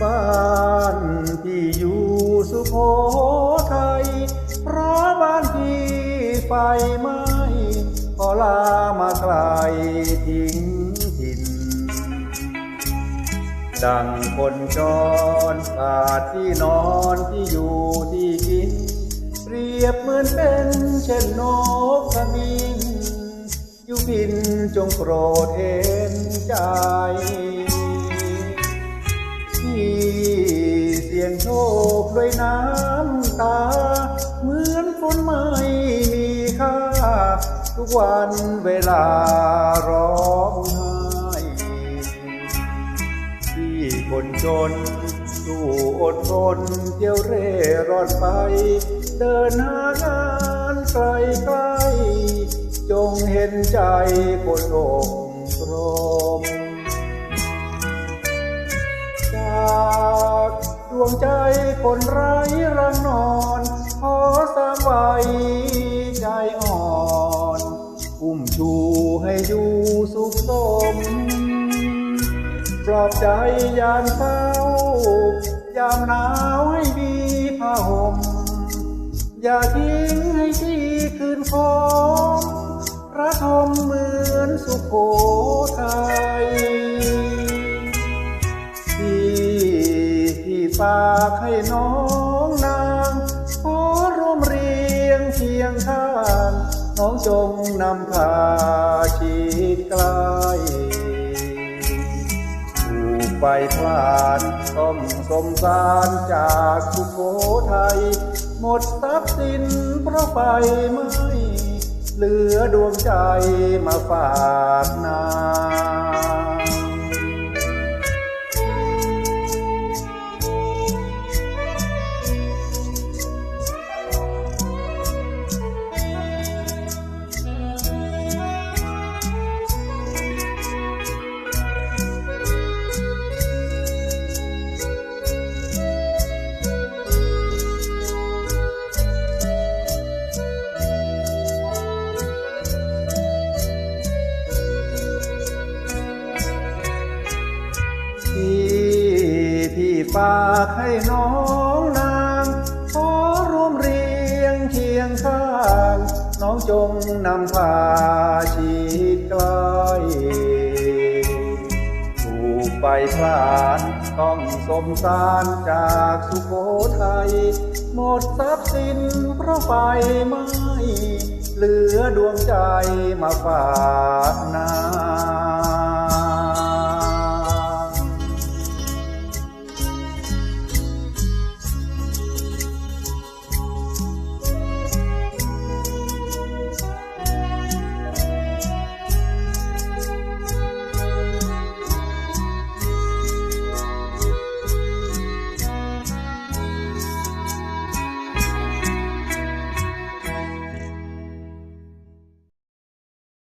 บ้านที่อยู่สุโขทัยเพราะบ้านที่ไฟไหม้ก็ลามาไกลทิ้งถิ่น ดังคนจรขาดที่นอนที่อยู่ที่กิน เปรียบเหมือนเป็นเช่นนกขมิ้นอยู่พินจงโปรดเห็นใจ ยงโชคด้วยน้ำตา เหมือนฝนไม่มีค่า ทุกวันเวลาร้องไห้ที่คนจนสู้อดทนเที่ยวเร่ร่อนไป เดินหางานไกลไกลจงเห็นใจคนอก วงใจคนไร้รังนอนขอสร้างไว้ใจอ่อน อุ้มชูให้อยู่สุขสม ปลอบใจยามเศร้ายามหนาวให้มีผ้าห่ม อย่าทิ้งให้ที่คืนคมระทมเหมือนสุโขทัย ฝากให้น้องนางขอร่วมเรียงเคียงข้าง น้องจงนำพาชีดไกลถูกไฟพลานต้องสมสารจากสุโขทัยหมดทรัพย์สินเพราะไฟไหม้เหลือดวงใจมาฝากนาง ฝากให้น้องนางขอร่วมเรียงเคียงข้าง น้องจงนำพาชีดไกลถูกไปพลานต้องสมสารจากสุโขทัยหมดทรัพย์สินเพราะไฟไหม้เหลือดวงใจมาฝากนา